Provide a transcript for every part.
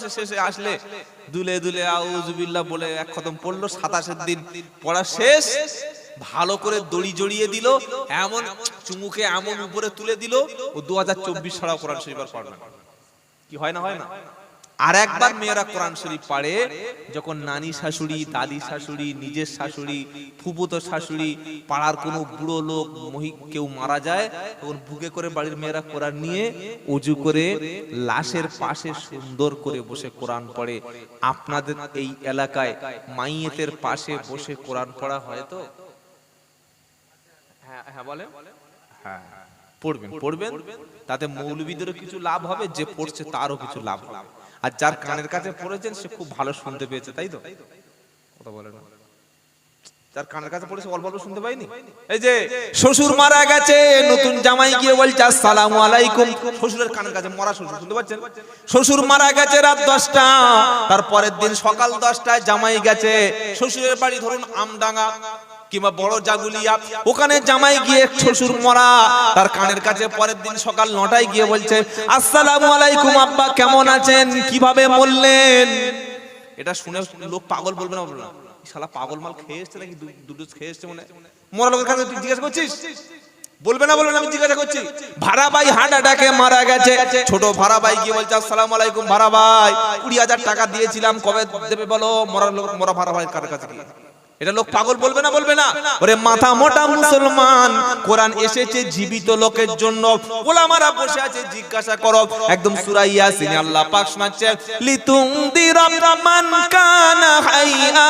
মাসে শেষে আসলে দুলে দুলে আউজবিল্লা বলে এক খতম পড়ল, সাতাশের দিন পড়া শেষ, ভালো করে দড়ি জড়িয়ে দিল, এমন চুমুকে এমন উপরে তুলে দিল, ও দু হাজার চব্বিশ ছাড়াও কোরআন শরীফ আর কি হয় না হয় না? আর একবার মেয়েরা কোরআন শরীফ পাড়ে যখন নানি শাশুড়ি দাদি শাশুড়ি নিজের শাশুড়ি ফুপুতো শাশুড়ি পাড়ার কোনো বুড়ো লোক মহি কেউ মারা যায় তখন বুকে করে বাড়ির মেয়েরা কোরআন নিয়ে উজু করে লাশের পাশে সুন্দর করে বসে কোরআন পড়ে। আপনাদের এই এলাকায় মাইয়েতের পাশে বসে কোরআন পড়া হয় তো? হ্যাঁ হ্যাঁ বলেন। হ্যাঁ পড়বেন পড়বেন। তাতে মৌলবীদেরও কিছু লাভ হবে যে পড়ছে তারও কিছু লাভ হবে। আর যার কানের কাছে পড়েছেন সে খুব ভালো শুনতে পেয়েছে তাই তো? কথা বলে না। যার কানের কাছে পড়েছে অল্প অল্প শুনতে পাইনি এই যে শ্বশুর মারা গেছে নতুন জামাই গিয়ে বলছে আসসালামু আলাইকুম। শ্বশুরের কানের কাছে মরা শ্বশুর শুনতে পাচ্ছেন? শ্বশুর মারা গেছে রাত দশটা তারপরের দিন সকাল দশটায় জামাই গেছে। শ্বশুরের বাড়ি ধরুন আমডাঙ্গা। কিংবা বড় জাগুলিয়া, ওখানে জামাই গিয়ে শ্বশুর মরা, তার কানের কাছে পরের দিন সকাল নটায় গিয়ে বলছে, আসসালামু আলাইকুম আব্বা, কেমন আছেন? কীভাবে বললেন এটা শুনে লোক পাগল বলবে না বলবে না। শালা পাগল মাল খেয়ে এসছে নাকি দুটো খেয়ে এসছে মনে মরা লোকের কাছে তুই জিজ্ঞাসা করছিস? বলবে না বলবে না, আমি জিজ্ঞাসা করছি। ভাড়া ভাই হার্ট অ্যাটাকে মারা গেছে। ছোট ভাড়া ভাই গিয়ে বলছে, আসসালামু আলাইকুম ভাড়া ভাই, কুড়ি হাজার টাকা দিয়েছিলাম, কবে দেবে বলো? মরা লোক মরা ভাড়া ভাই কার কাছে গিয়ে? এটা লোক পাগল বলবে না বলবে না? ওরে মাথা মোটা মুসলমান, কোরআন এসেছে জীবিত লোকের জন্য। ওলামারা বসে আছে, জিজ্ঞাসা করো। একদম সূরা ইয়াসিন, আল্লাহ পাক শোনাচ্ছে লিতুনদিরা মান কানা হাইয়া।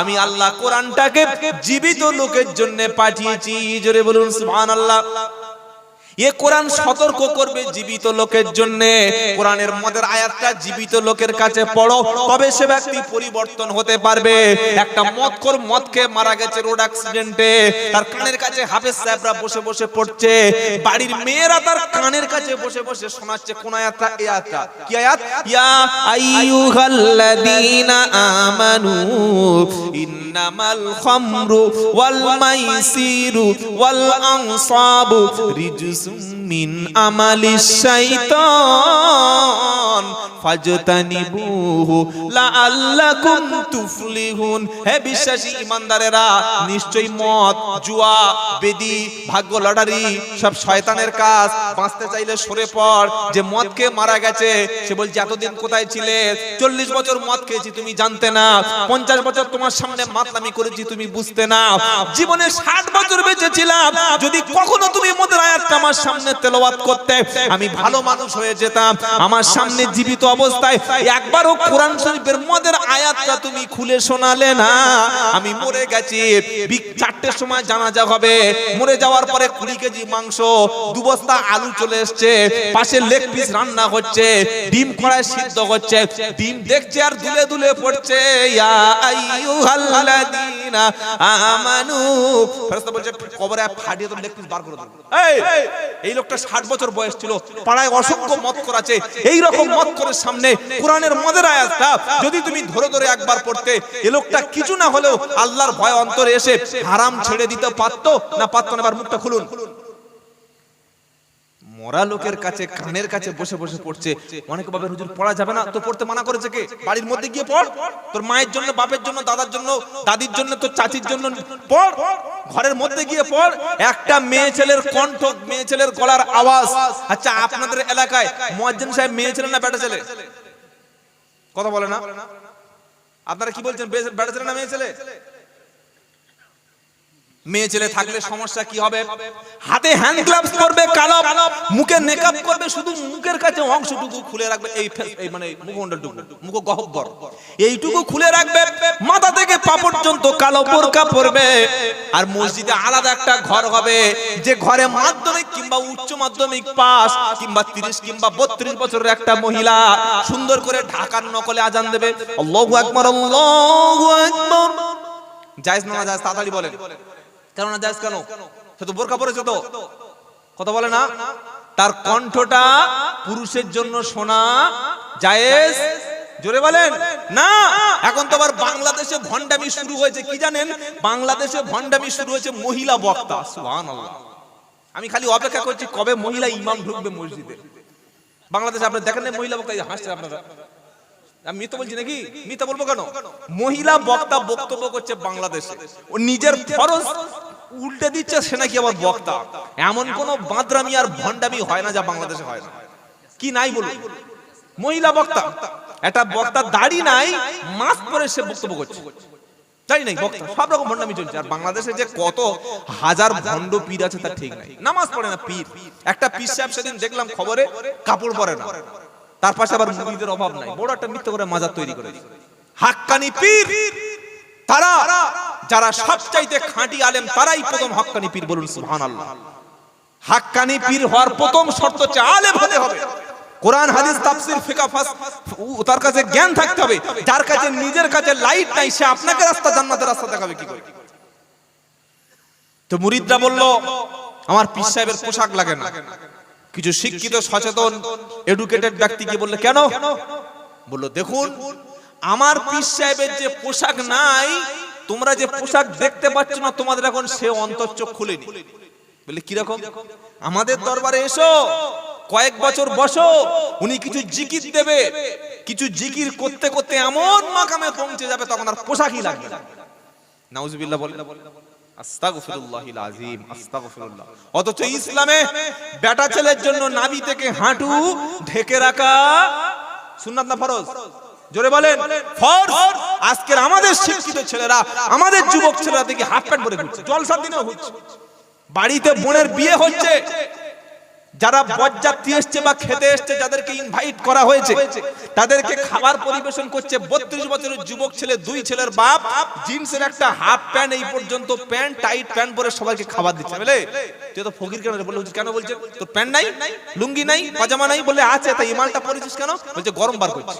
আমি আল্লাহ কোরআনটাকে জীবিত লোকের জন্য পাঠিয়েছি। জোরে বলুন, সুবহানাল্লাহ। এ কোরআন সতর্ক করবে জীবিত লোকের জন্য। কোরআনের মদের আয়াতটা জীবিত লোকের কাছে পড়ো, তবে সে ব্যক্তি পরিবর্তন হতে পারবে। একটা মদখোর মদকে মারা গেছে রোড অ্যাক্সিডেন্টে, তার কানের কাছে হাফেজ সাহেবরা বসে বসে পড়ছে। বাড়ির মেয়েরা তার কানের কাছে বসে বসে শোনাচ্ছে, কোন আয়াতটা? এই আয়াতটা। কি আয়াত? ইয়া আইয়ুহাল্লাযীনা আমানু, ইন্নামাল খামরু ওয়াল মাইসিরু ওয়াল আনসাবু রিজসুম মিন আমালি শাইতান। ফাজতানিবুহু লাআল্লাকুম তুফলিহুন। হে বিশ্বাসী ইমানদারেরা, নিশ্চয়ই মদ, জুয়া, বেদি, ভাগ্য লটারি, সব শয়তানের কাজ। বাঁচতে চাইলে সরে পড়। যে মারা গেছে, সে বলছে, এতদিন কোথায় ছিলে? চল্লিশ বছর মদ খেয়েছি, তুমি জানতে না। পঞ্চাশ বছর তোমার সামনে মাতলামি করেছি, তুমি বুঝতে না। জীবনে ষাট বছর বেঁচেছিলাম। যদি কখনো তুমি মদের আয়াতটা আমার সামনে তেলাওয়াত করতে, আমি ভালো মানুষ হয়ে যেতাম। আমার সামনে জীবিত অবস্থায় একবারও কোরআন শরীফের মদের আয়াতটা তুমি খুলে শোনালে না। আমি মরে গেছি চারটের সময় জানাজা হবে। মরে যাওয়ার পরে কুড়ি কেজি মাংস, দু বস্তা আলু চলে এসছে, পাশে লেগ পিস রান্না হচ্ছে, ডিম কড়ায় সিদ্ধ হচ্ছে, ডিম দেখছে আর দুলে দুলে পড়ছে, ইয়া আইয়ুহাল্লাযীনা আমানু ফেরেশতা বলছে, কবরে ফাটিয়ে তো লেগ বার করে দাও এই এই লোকটা 60 বছর বয়স ছিল, পাড়ায় অসংখ্য মত করাছে এই রকম মত করে সামনে কোরআনের মদের আয়াতটা যদি তুমি ধরে ধরে একবার পড়তে এই লোকটা কিছু না হলেও আল্লাহর ভয় অন্তরে এসে হারাম ছেড়ে দিতে পারতো না পারতো না, এবার মুখটা খুলুন। মরা লোকের কাছে, কানের কাছে বসে বসে পড়ছে। অনেক বাবের হুজুর, পড়া যাবে না, তো পড়তে মানা করেছে কে? বাড়ির মধ্যে গিয়ে পড়। তোর মায়ের জন্য, বাপের জন্য, দাদার জন্য, দাদির জন্য, তোর চাচির জন্য পড়। ঘরের মধ্যে গিয়ে পড়। একটা মেয়ে ছেলের কণ্ঠ, মেয়ে ছেলের গলার আওয়াজ। আচ্ছা আপনাদের এলাকায় মুয়াজ্জিন সাহেব মেয়ে ছেলে না বেটা ছেলে? কথা বলে না? আপনারা কি বলছেন বেটা ছেলে না মেয়ে ছেলে? মেয়ে ছেলে থাকলে সমস্যা কি হবে? হাতে হ্যান্ড গ্লাভস পরবে, কালো মুখে মেকআপ করবে, শুধু মুখের কাছে অংশটুকু খুলে রাখবে, এই এই মানে মুখমণ্ডলটুকু, মুখ গহ্বর। এইটুকু খুলে রাখবে, মাথা থেকে পা পর্যন্ত কালো বোরকা পরবে, আর মসজিদে আলাদা একটা ঘর হবে, যে ঘরে মাধ্যমিক কিংবা উচ্চ মাধ্যমিক পাস, কিংবা 30 কিংবা 32 বছরের একটা মহিলা সুন্দর করে ঢাকার নকলে আজান দেবে। আল্লাহু আকবার আল্লাহু আকবার। জায়েজ না জায়েজ তাড়াতাড়ি বলেন। কেন? না জায়েজ কেন? সে তো বোরকা পরেছে তো। কথা বলে না? তার কণ্ঠটা পুরুষের জন্য শোনা জায়েজ? জোরে বলেন? না। এখন তো আবার বাংলাদেশে ভন্ডামি শুরু হয়েছে কি জানেন? বাংলাদেশে ভন্ডামি শুরু হয়েছে মহিলা বক্তা সুবহানাল্লাহ। আমি খালি অপেক্ষা করছি কবে মহিলা ইমাম ঢুকবে মসজিদে। বাংলাদেশে আপনারা দেখেন না মহিলা বক্তা হাসছে আপনারা। আমি মিথ্যা বলছি নাকি? মিথ্যা বলব কেন? মহিলা বক্তা বক্তব্য করছে বাংলাদেশে। ও নিজের উল্টে দিচ্ছে, সে নাকি বক্তা। এমন কোন বাঁদরামি আর ভণ্ডামি হয় না যা বাংলাদেশে হয় না। কি নাই মহিলা বক্তা, একটা বক্তা দাড়ি নাই, মাস্ক পরে সে বক্তব্য করছে। তাই নাই, বক্তা, সব রকম ভণ্ডামি চলছে। আর বাংলাদেশে যে কত হাজার ভণ্ড পীর আছে তার ঠিক নাই। নামাজ পড়ে না পীর। একটা পীর সাহেব সেদিন দেখলাম খবরে কাপড় পরে না। তার পাশে আবার মুড়িদের অভাব নাই। বড় একটা মিথ্যে করে মাজার তৈরি করে হাক্কানি পীর, তারা, যারা সবচাইতে খাঁটি আলেম, তারাই প্রথম হাক্কানি পীর বলুন, সুবহানাল্লাহ। হাক্কানি পীর হওয়ার প্রথম শর্ত হচ্ছে আলেম হতে হবে। কোরআন, হাদিস, তাফসীর, ফিকহ, ফাস তার কাছে জ্ঞান থাকতে হবে। যার কাছে নিজের কাছে লাইট নাই, সে আপনাকে রাস্তা, জান্নাতের রাস্তা দেখাবে কি করে? তো মুরিদরা বলল, আমার পীর সাহেবের পোশাক লাগে না। কিছু শিক্ষিত, সচেতন এডুকেটেড ব্যক্তি কি বললে, কেন? বলল, দেখুন, আমার পীর সাহেবের যে পোশাক নাই, তোমরা যে পোশাক দেখতে পাচ্ছ না, তোমাদের এখন সে অন্তর্চোখ খুলেনি। বলে কীরকম আমাদের দরবারে এসো, কয়েক বছর বসো, উনি কিছু জিকির দেবে, কিছু জিকির করতে করতে এমন মাকামে পৌঁছে যাবে, তখন আর পোশাকই লাগবে না। বলে অথচ ইসলামে বেটা ছেলের জন্য থেকে হাঁটু ঢেকে রাখা সুন্নাত না ফরজ? জোরে বলেন। আজকের আমাদের শিক্ষিত ছেলেরা, আমাদের যুবক ছেলেরা দেখি হাফ প্যান্ট পরে ঘুরছে, জলসার দিনেও হচ্ছে বাড়িতে বোনের বিয়ে হচ্ছে যারা বরযাত্রী এসছে বা খেতে এসছে, যাদেরকে ইনভাইট করা হয়েছে, তাদেরকে খাবার পরিবেশন করছে বত্রিশ বছরের যুবক ছেলে, দুই ছেলের বাপ। জিন্সের একটা হাফ প্যান্ট এই পর্যন্ত প্যান্ট টাইট প্যান্ট পরে সবাইকে খাবার দিচ্ছে। বুঝলে তুই তো ফকির কেন? বলে কেন বলছে? তোর প্যান্ট নাই? লুঙ্গি নাই? পাজামা নাই? বলে আছে তাই ইমালটা পরেছিস কেন? বলছে, গরম বার করছিস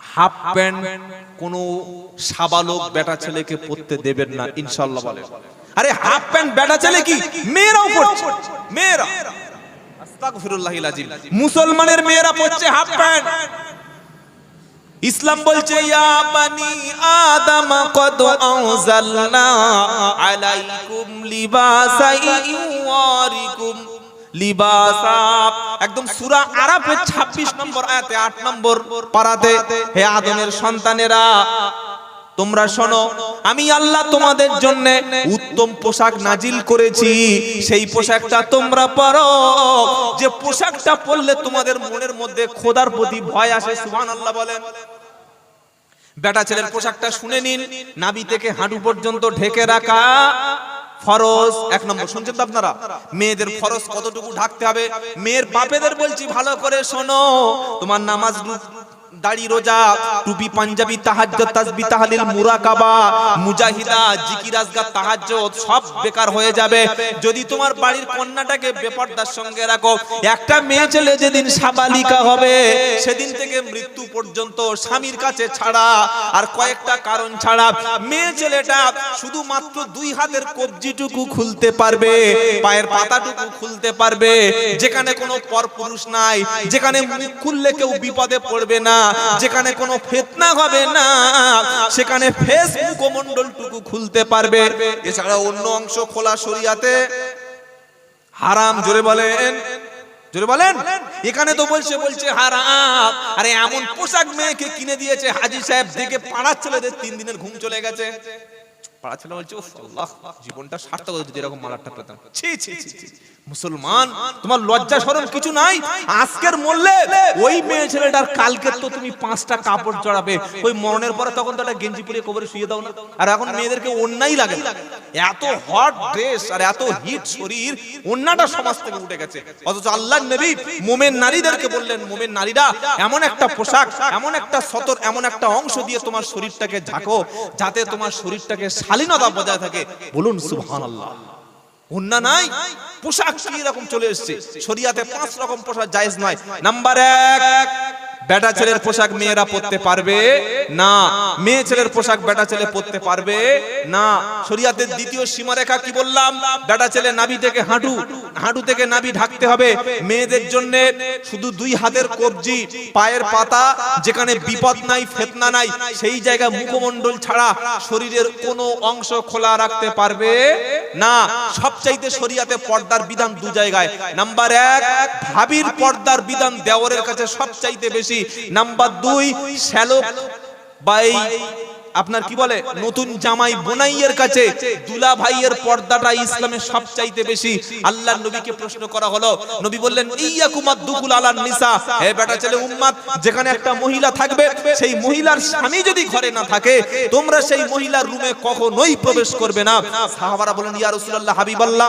হাফ প্যান্ট কোন সাবালক বেটা ছেলেকে পরতে দেবেন না, ইনশাআল্লাহ বলে। আরে হাফ প্যান্ট বেটা ছেলে কি? মেয়েরাও পড়ছে। মেয়েরা। মুসলমানের মেয়েরা পড়ছে হাফ প্যান্ট ইসলাম বলছে, ইয়া একদম সূরা আরাফের 26 নম্বর আয়াতে 8 নম্বর পারাতে, হে আদমের সন্তানেরা তোমরা শোনো, আমি আল্লাহ তোমাদের জন্য উত্তম পোশাক নাজিল করেছি। সেই পোশাকটা তোমরা পরো। যে পোশাকটা পরলে তোমাদের মনের মধ্যে খোদার প্রতি ভয় আসে, সুবহানাল্লাহ বলেন। বেটা ছেলের পোশাকটা শুনে নিন নাবি থেকে হাঁটু পর্যন্ত ঢেকে রাখা ফরজ। এক নম্বর, শুনছেন তো আপনারা? মেয়েদের ফরজ কতটুকু ঢাকতে হবে? মেয়ের বাপেদের বলছি, ভালো করে শোনো। তোমার নামাজ মৃত্যু পর্যন্ত স্বামীর কাছে ছাড়া আর কয়েকটা কারণ ছাড়া মেয়ে ছেলেটা শুধুমাত্র দুই হাতের কবজিটুকু খুলতে পারবে, পায়ের পাতাটুকু খুলতে পারবে। যেখানে কোনো পরপুরুষ নাই, যেখানে খুললে কেউ বিপদে পড়বে না। যেখানে কোনো ফেতনা হবে না, সেখানে ফেসবুক মন্ডলটুকু খুলতে পারবে। এছাড়া অন্য অংশ খোলা শরিয়াতে। হারাম, জোরে বলেন। জোরে বলেন। এখানে তো বলছে বলছে হারাম। আরে, এমন পোশাক মেয়েকে কিনে দিয়েছে হাজি সাহেব, দেখে পাড়ার ছেলেদের তিন দিনের ঘুম চলে গেছে। পাড়া ছেলে বলছে "উফ, আল্লাহ জীবনটা সার্থক হতো যদি এরকম মালাটা পেতাম। মুসলমান তোমার লজ্জা কিছু নাই? আজকের ওই মেয়ে ছেলেটার কালকে তো তুমি পাঁচটা কাপড় ওই মরণের পরে তখন তো একটা গেঞ্জি পরে কবরে শুয়ে দাও না। আর এখন মেয়েদেরকে অন্যাই লাগে এত হট ড্রেস আর এত হিট শরীর অন্যটা সমাজ থেকে উঠে গেছে। অথচ আল্লাহ নবী মোমেন নারীদেরকে বললেন মোমেন নারীরা এমন একটা পোশাক এমন একটা সতর এমন একটা অংশ দিয়ে তোমার শরীরটাকে ঝাঁকো যাতে তোমার শরীরটাকে শালীনতা বজায় থাকে, বলুন সুহান আল্লাহ অন্যা নাই, পোশাক কি রকম চলে এসছে? শরিয়াতে পাঁচ রকম পোশাক জায়েজ নয়। নাম্বার এক বেটা ছেলের পোশাক মেয়েরা পরতে পারবে? না। মেয়ে ছেলের পোশাক বেটা ছেলে পরতে পারবে? না। শরিয়াতের দ্বিতীয় সীমারেখা কি বললাম? বেটা ছেলে নাভি থেকে হাঁটু। হাঁটু থেকে নাভি ঢাকতে হবে। মেয়েদের জন্য শুধু দুই হাতের কবজি, পায়ের পাতা, যেখানে বিপদ নাই, ফেতনা নাই, সেই জায়গায় মুখমণ্ডল ছাড়া শরীরের কোনো অংশ খোলা রাখতে পারবে? না। সবচাইতে শরিয়াতে পর্দার বিধান দু জায়গায়। নাম্বার এক, ভাবির পর্দার বিধান দেওরের কাছে সবচাইতে বেশি। নাম্বার দুই শ্যালক বা এই আপনার কি বলে? নতুন জামাই বোনাইয়ের কাছে দুলা ভাইয়ের পর্দাটা ইসলামের সবচাইতে বেশি। আল্লাহ নবীকে প্রশ্ন করা হলো। নবী বললেন ইয়াকুমাদ দুকুল আলান নিসা। হে বেটা ছেলে উম্মাদ, যেখানে একটা মহিলা থাকবে, সেই মহিলার স্বামী যদি ঘরে না থাকে, তোমরা সেই মহিলার রুমে কখনোই প্রবেশ করবে না। সাহাবারা বলেন ইয়া রাসূলুল্লাহ, হাবিবাল্লাহ।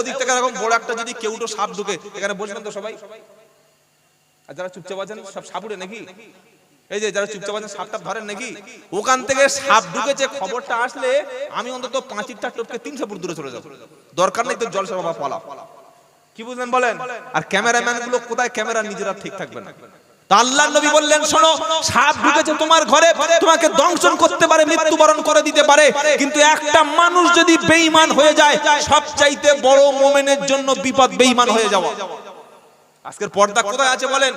ওদিক থেকে এরকম বড় একটা যদি সাপ ঢুকে, এখানে বসবেন তো সবাই? আর যারা চুপচাপ আছেন, সব নাকি? এই যে যারা চুপচাপ আছেন, সাপটা ধরেন নাকি? ওখান থেকে সাপ ঢুকেছে, খবরটা আসলে আমি অন্তত পাঁচিরটা টপকে তিনশো ফুট দূরে চলে যাব। দরকার নেই তো জলসা বাবা পলা। কি বুঝলেন বলেন? আর ক্যামেরাম্যানগুলো কোথায়? ক্যামেরা নিজেরা ঠিক থাকবে না। আল্লাহ নবী বললেন, শোনো, সাপ ঢুকেছে তোমার ঘরে, তোমাকে দংশন করতে পারে, মৃত্যুবরণ করে দিতে পারে। কিন্তু একটা মানুষ যদি বেঈমান হয়ে যায়, সবচাইতে বড় মোমেনের জন্য বিপদ বেঈমান হয়ে যাওয়া। আজকের পর্দা কোথায় আছে বলেন?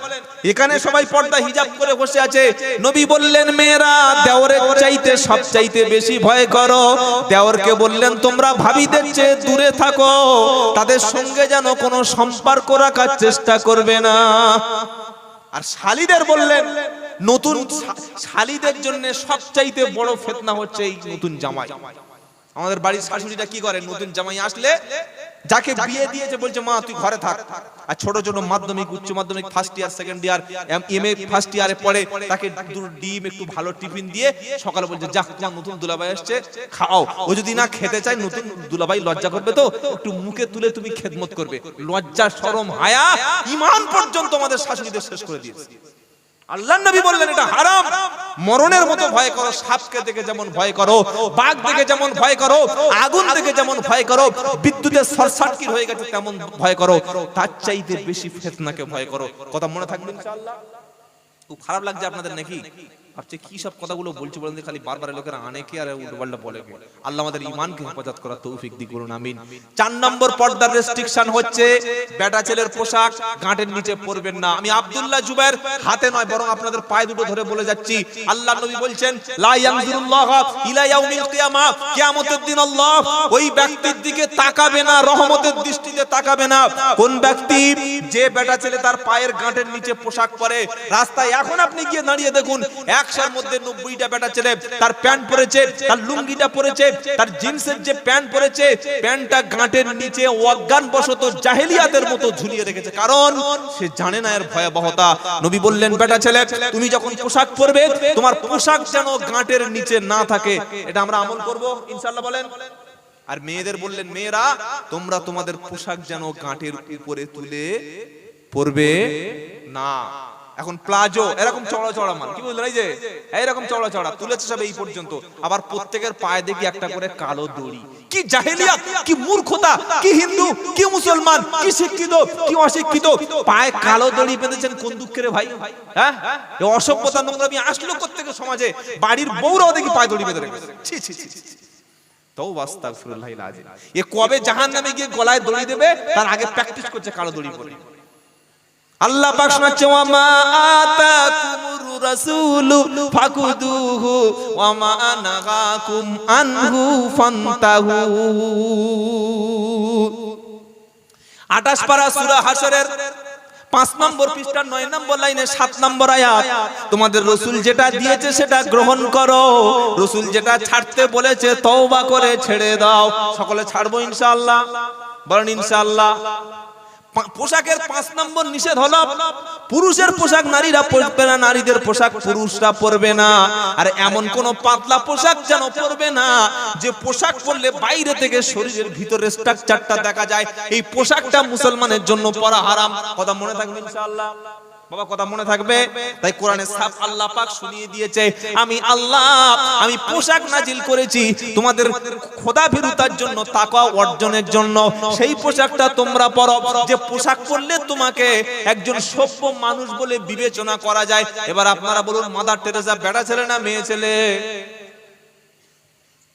এখানে সবাই পর্দা হিজাব করে বসে আছে। নবী বললেন, মেয়েরা, দেওরের চাইতে সব চাইতে বেশি ভয় করো। দেওরকে বললেন, তোমরা ভাবিদের চেয়ে দূরে থাকো। তাদের সঙ্গে যেন কোনো সম্পর্ক রাখার চেষ্টা করবে না। আর শালিদের বললেন নতুন শালিদের জন্য সবচাইতে বড় ফেতনা হচ্ছে এই নতুন জামাই। আমাদের বাড়ির শাশুড়িটা কি করে? নতুন জামাই আসলে যাকে বিয়ে দিয়েছে বলছে মা তুই ঘরে থাক। আর ছোট ছোট মাধ্যমিক উচ্চ মাধ্যমিক first year second year M A first ইয়ারে পড়ে তাকে ডিম একটু ভালো টিফিন দিয়ে সকালে বলছে যাক যা নতুন দুলাভাই আসছে খাও। ও যদি না খেতে চায় নতুন দুলাভাই লজ্জা করবে তো? একটু মুখে তুলে তুমি খেদমত করবে। লজ্জা শরম হায়া ইমান পর্যন্ত আমাদের শাশুড়িদের শেষ করে দিয়েছে। আল্লাহ নবী বললেন, এটা হারাম। মরণের মতো ভয় করো, সাপকে দেখে যেমন ভয় করো, বাঘ দেখে যেমন ভয় করো, আগুন দেখে যেমন ভয় করো, বিদ্যুতের সরসাটকির হয়ে গেছে তেমন ভয় করো, তার চাইতে বেশি ফেতনাকে ভয় করো। কথা মনে থাকবে ইনশাআল্লাহ? খুব খারাপ লাগছে আপনাদের নাকি? ভাবছে কি সব কথাগুলো বলছি বলেন খালি বারবার লোকেরা আনে কি আর উল্টোপাল্টা বলে আল্লাহ আমাদের ইমানকে হেফাজত করার তৌফিক দি করুন আমিন। চার নম্বর পর্দার রেস্ট্রিকশন হচ্ছে বেটা ছেলের পোশাক গাঁটের নিচে পরবেন না। আমি আব্দুল্লাহ জুবাইর হাতে নয়, বরং আপনাদের পায়ে দুটো ধরে বলে যাচ্ছি। আল্লাহ নবী বলছেন, লা ইয়ানজুরুল্লাহ ইলা ইয়াউমিল কিয়ামা কিয়ামতের দিন আল্লাহ ওই ব্যক্তির দিকে তাকাবে না, রহমতের দৃষ্টিতে তাকাবে না। কোন ব্যক্তি যে বেটা ছেলে তার পায়ের গাঁটের নিচে পোশাক পরে, রাস্তায় এখন আপনি গিয়ে দাঁড়িয়ে দেখুন একশোর মধ্যে নব্বইটা বেটা ছেলে তার প্যান্ট পরেছে, তার লুঙ্গিটা পরেছে, তার জিন্সের যে প্যান্ট পরেছে, প্যান্টটা গাঁটের নিচে অজ্ঞান বশত জাহেলিয়াতের মতো ঝুলিয়ে রেখেছে। কারণ সে জানে না এর ভয়াবহতা। নবী বললেন, বেটা ছেলে, তুমি যখন পোশাক পরবে, তোমার পোশাক যেন গাঁটের নিচে না থাকে। এটা আমরা আমল করব ইনশাল্লাহ বলেন। আর মেয়েদের বললেন, মেয়েরা, তোমরা তোমাদের পোশাক যেন গাঁটের উপরে তুলে পরবে না। এখন প্লাজো এরকম চড়া চড়া মাল কি বুঝলেন এই যে এইরকম চড়া চড়া তুলেছে সব এই পর্যন্ত। আবার প্রত্যেকের পায়ে দেখি একটা করে কালো দড়ি। কি জাহেলিয়াত কি মূর্খতা কি হিন্দু কি মুসলমান কি শিক্ষিত কি অশিক্ষিত। পায়ে কালো দড়ি বেঁধেছেন কোন দুঃখের ভাই? হ্যাঁ? এ অসভ্যতা নোংরামি আসলো কোত্থেকে সমাজে? বাড়ির বউরাও দেখি পায়ে দড়ি বেঁধে রেখেছে। ছি ছি ছি এ কবে জাহান্নামে গিয়ে গলায় দড়ি দেবে? তার আগে প্র্যাকটিস করছে কালো দড়ি পরে। আল্লাহ পাক শোনাচ্ছে ওয়া মা আতাকুমুর রাসূলু ফাকুদুহু ওয়া মা নাগাকুম আনহু ফান্তাহু। 28 পারা সূরা হাশরের পাঁচ নম্বর পৃষ্ঠার নয় নম্বর লাইনে সাত নম্বর আয়াত, তোমাদের রসুল যেটা দিয়েছে সেটা গ্রহণ করো, রসুল যেটা ছাড়তে বলেছে তওবা করে ছেড়ে দাও। সকলে ছাড়বো ইনশাআল্লাহ, বলেন ইনশাআল্লাহ। পোশাকের পাঁচ নম্বর নিষেধ হলো, পুরুষের পোশাক নারীরা পরবে না, নারীদের পোশাক পুরুষরা পরবে না। আর এমন কোন পাতলা পোশাক যেন পরবে না, যে পোশাক পরলে বাইরে থেকে শরীরের ভিতরে স্ট্রাকচারটা দেখা যায়। এই পোশাকটা মুসলমানের জন্য পরা হারাম। কথা মনে থাকবে ইনশাআল্লাহ? বাবা কথা মনে থাকবে? তাই কোরআনে সাফ আল্লাহ পাক শুনিয়ে দিয়েছে আমি আল্লাহ আমি পোশাক নাজিল করেছি তোমাদের খোদা ভীরুতার জন্য তাকওয়া অর্জনের জন্য সেই পোশাকটা তোমরা পরো যে পোশাক পরলে তোমাকে একজন সভ্য মানুষ বলে বিবেচনা করা যায়। এবার আপনারা বলুন মাদার টেরেসা বেটা ছেলে না মেয়ে ছেলে?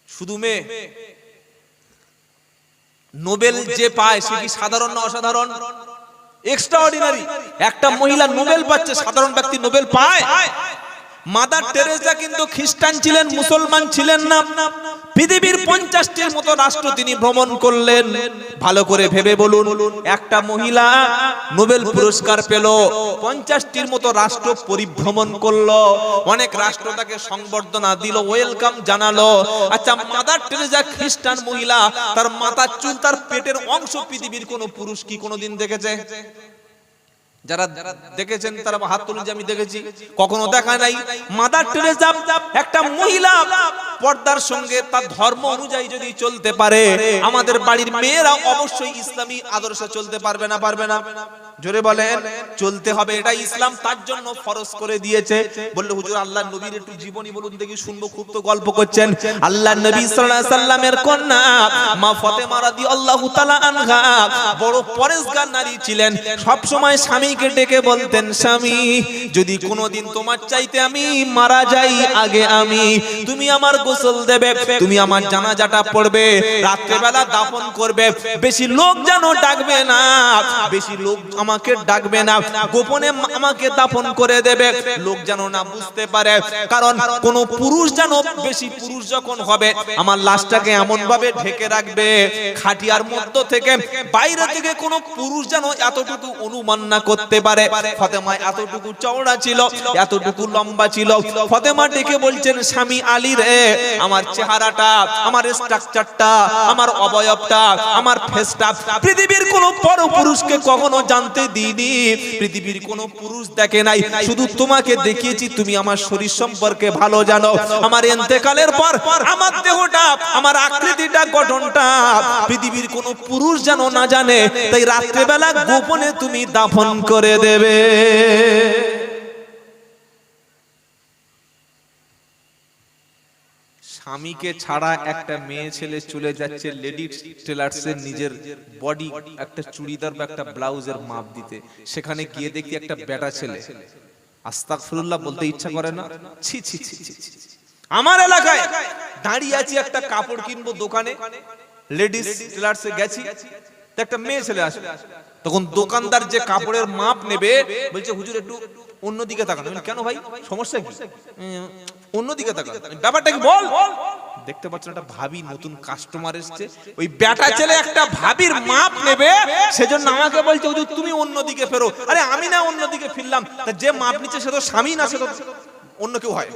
শুধু মেয়ে। নোবেল যে পায় সে কি সাধারণ না অসাধারণ? এক্সট্রাঅর্ডিনারি একটা মহিলা নোবেল পাচ্ছে, সাধারণ ব্যক্তি নোবেল পায়। মাদার টেরেসা কিন্তু খ্রিস্টান ছিলেন, মুসলমান ছিলেন না। পৃথিবীর পঞ্চাশটির মতো রাষ্ট্র তিনি ভ্রমণ করলেন। ভালো করে ভেবে বলুন, একটা মহিলা নোবেল পুরস্কার পেল, পঞ্চাশটির মতো রাষ্ট্র পরিভ্রমণ করল। অনেক রাষ্ট্র তাকে সংবর্ধনা দিল, ওয়েলকাম জানালো। আচ্ছা মাদার টেরেসা খ্রিস্টান মহিলা, তার মাথার চুল, তার পেটের অংশ পৃথিবীর কোনো পুরুষ কি কোনোদিন দেখেছে? যারা দেখেছেন তারা হাত তুলে যে আমি দেখেছি, কখনো দেখা নাই। মাদার টেরেসা, একটা মহিলা পর্দার সঙ্গে তার ধর্ম অনুযায়ী যদি চলতে পারে, আমাদের বাড়ির মেয়েরা অবশ্যই ইসলামী আদর্শে চলতে পারবে না পারবে না। জোরে বলেন, চলতে হবে এটা ইসলাম, তার জন্য ফরজ করে দিয়েছে। বললে, হুজুর আল্লাহ নবীর একটু জীবনী বলুন দেখি, শুনব, খুব তো গল্প করছেন। আল্লাহ নবী সাল্লামের কন্যা মা ফাতেমা রাদিয়াল্লাহু তাআলা আনহা বড় পরেশগার নারী ছিলেন। সব সময় স্বামীকে ডেকে বলতেন, স্বামী, যদি কোনোদিন তোমার চাইতে আমি মারা যাই, আগে আমি, তুমি আমার গোসল দেবে, তুমি আমার জানাজাটা পড়বে, রাত্রেবেলা দাফন করবে। বেশি লোক যেন ডাকবে না, বেশি লোক আমাকে ডাকবে না, গোপনে আমাকে দাফন করে দেবে। লোক যেন না বুঝতে পারে, কারণ কোন পুরুষ যেন বেশি পুরুষ যখন হবে, আমার লাশটাকে এমন ভাবে ঢেকে রাখবে, খাটিয়ার মধ্য থেকে বাইরে থেকে কোন পুরুষ যেন এতটুকু অনুমান না করতে পারে। ফতেমা এতটুকু চওড়া ছিল, এতটুকু লম্বা ছিল। ফতেমা ডেকে বলছেন, স্বামী আলী রে, আমার চেহারাটা, আমার স্ট্রাকচারটা আমার অবয়বটা, আমার ফেসটা পৃথিবীর কোন পরপুরুষকে কখনো জানতে দিইনি। পৃথিবীর কোন পুরুষ দেখে নাই। শুধু তোমাকে দেখিয়েছি, তুমি আমার শরীর সম্পর্কে ভালো জানো। আমার এতেকালের পর আমার দেহটা, আমার আকৃতিটা, গঠনটা, পৃথিবীর কোন পুরুষ যেন না জানে, তাই রাত্রেবেলা গোপনে তুমি দাফন করে দেবে। স্বামীকে ছাড়া একটা মেয়ে ছেলে চলে যাচ্ছে লেডি টেলার্সের নিজের বডি, একটা চুড়িদার বা একটা ব্লাউজের মাপ দিতে। সেখানে গিয়ে দেখি একটা বেটা ছেলে। আস্তাগফিরুল্লাহ বলতে ইচ্ছা করে না? ছি ছি ছি ছি। আমার এলাকায় দাঁড়িয়ে আছি একটা কাপড় কিনবো দোকানে। লেডিস টেলার্সে গেছি। একটা মেয়ে ছেলে আসবে তখন দোকানদার যে কাপড়ের মাপ নেবে, বলছে, হুজুর, একটু অন্যদিকে তাকান। কেন ভাই? সমস্যা কি? অন্যদিকে তাকান। ব্যাপারটা কি বল। দেখতে পাচ্ছেন একটা ভাবি নতুন কাস্টমার এসেছে। ওই বেটা ছেলে একটা ভাবির মাপ নেবে সেজন্য আমাকে বলছে তুমি অন্যদিকে ফেরো। আরে আমি না অন্যদিকে ফিরলাম। তা যে মাপ নিচ্ছে সে তো স্বামী না সে তো অন্য কেউ হয়।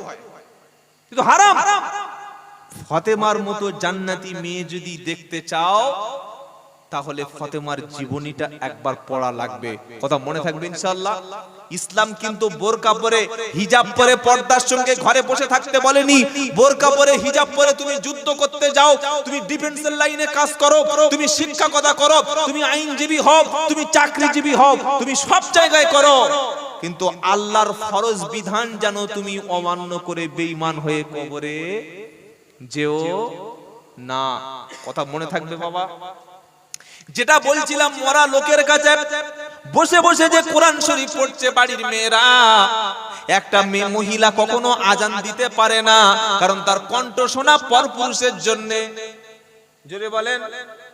কিন্তু হারাম। ফতেমার মতো জান্নাতি মেয়ে যদি দেখতে চাও তাহলে ফতেমার জীবনীটা একবার পড়া লাগবে। কথা মনে থাকবে ইনশাআল্লাহ? ইসলাম কিন্তু বোরকা পরে হিজাব পরে পর্দার সঙ্গে ঘরে বসে থাকতে বলেনি। বোরকা পরে হিজাব পরে তুমি যুদ্ধ করতে যাও তুমি ডিফেন্সের লাইনে কাজ করো তুমি শিক্ষা কথা করো তুমি আইনজীবী হও তুমি চাকরিজীবী হও তুমি সব জায়গায় করো। কিন্তু আল্লাহর ফরজ বিধান যেন তুমি অমান্য করে বেঈমান হয়ে কবরে যেও না কথা মনে থাকবে বাবা যেটা বলছিলাম মরা লোকের কাছে, বসে বসে যে কোরআন শরীফ পড়ছে বাড়ির মেয়েরা, একটা মেয়ে মহিলা কখনো আজান দিতে পারে না, কারণ তার কণ্ঠ শোনা পর পুরুষের জন্য। জোরে বলেন,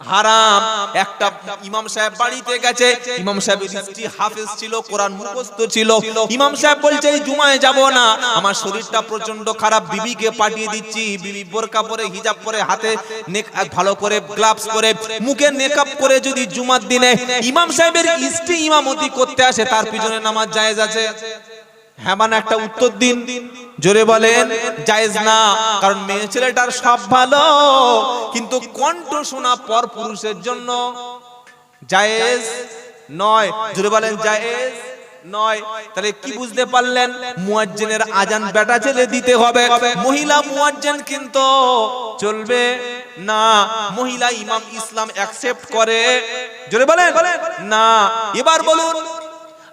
হারাম। একটা ইমাম সাহেব বাড়িতে গেছে, ইমাম সাহেবের স্ত্রী হাফেজ ছিল, কোরআন মুখস্থ ছিল। ইমাম সাহেব বলছে, এই জুমায় যাব না। আমার শরীরটা প্রচণ্ড খারাপ, বিবিকে পাঠিয়ে দিচ্ছি। বিবি বোরকা পরে, হিজাব পরে, হাতে নেক ভালো করে গ্লাভস পরে, মুখে মেকআপ করে যদি জুমার দিনে ইমাম সাহেবের স্ত্রী ইমামতি করতে আসে, তার পিছনে নামাজ জায়েজ আছে? হ্যাঁ মানে একটা উত্তর দিন দিন। জোরে বলেন, জায়েজ না, কারণ মেয়ে ছেলেটার সব ভালো, কিন্তু কণ্ঠ শোনা পর পুরুষের জন্য জায়েজ নয়। জোরে বলেন, জায়েজ নয়। তাহলে কি বুঝতে পারলেন? মুয়াজ্জিনের আজান বেটা ছেলে দিতে হবে। মহিলা মুয়াজ্জিন কিন্তু চলবে না। মহিলা ইমাম ইসলাম অ্যাকসেপ্ট করে। জোরে বলেন, না। এবার বলুন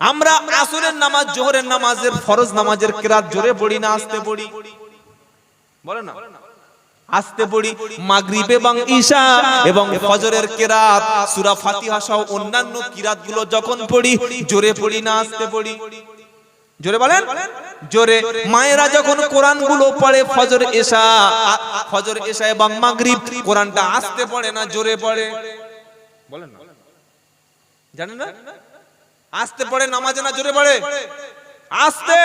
আমরা আসরের নামাজ, জোহরের নামাজের ফরজ নামাজের কেরাত জোরে পড়ি না, আসতে পড়ি? বলে না? আসতে পড়ি। মাগরিব এবং ঈশা এবং ফজরের কিরাত, সূরা ফাতিহা সহ অন্যান্য কিরাতগুলো যখন পড়ি, জোরে পড়ি না, আসতে পড়ি? জোরে বলেন? জোরে। মায়েরা যখন কোরআনগুলো পড়ে ফজর এশা ফজর এশা এবং মাগরিব, কোরআনটা আসতে পড়ে না, জোরে পড়ে? বলেন না? জানেন না? আসতে পড়ে, নামাজে না জোরে পড়ে? আসতে।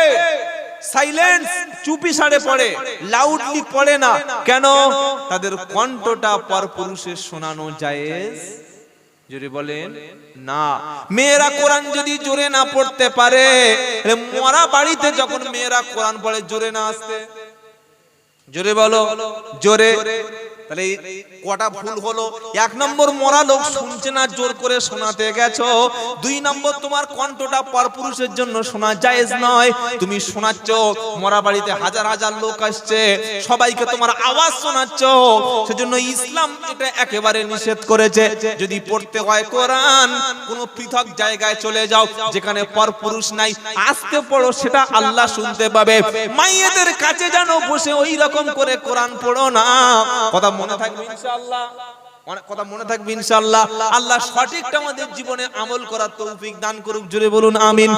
সাইলেন্স চুপি সাড়ে পড়ে লাউডলি পড়ে না। কেন? তাদের কণ্ঠটা পর পুরুষের শোনানো জায়েজ। জোরে বলেন, না। মেয়েরা কোরআন যদি জোরে না পড়তে পারে মরা বাড়িতে যখন মেয়েরা কোরআন পড়ে, জোরে না আসতে? জোরে বলো। জোরে। তাহলে কটা ভুল হলো? এক নম্বর মরা লোক শুনছে না, জোর করে শোনাতে দুই নম্বর তোমার কণ্ঠটা জন্য শোনা জায়েজ নয়। তুমি শোনাচ্ছ, মরা বাড়িতে হাজার হাজার লোক আসছে, সবাইকে তোমার আওয়াজ শোনাচ্ছ। সেজন্য ইসলাম এটা একেবারে নিষেধ করেছে। যদি পড়তে হয় কোরআন, কোন পৃথক জায়গায় চলে যাও, যেখানে পরপুরুষ নাই আস্তে পড়ো, সেটা আল্লাহ শুনতে পাবে। মাইয়েদের কাছে যেন বসে ওই রকম করে কোরআন পড়ো না। কথা মনে থাকবে ইনশাআল্লাহ। অনেক কথা মনে থাকবে ইনশাআল্লাহ। আল্লাহ সঠিকটা আমাদের জীবনে আমল করার তৌফিক দান করুক জুড়ে বলুন, আমিন।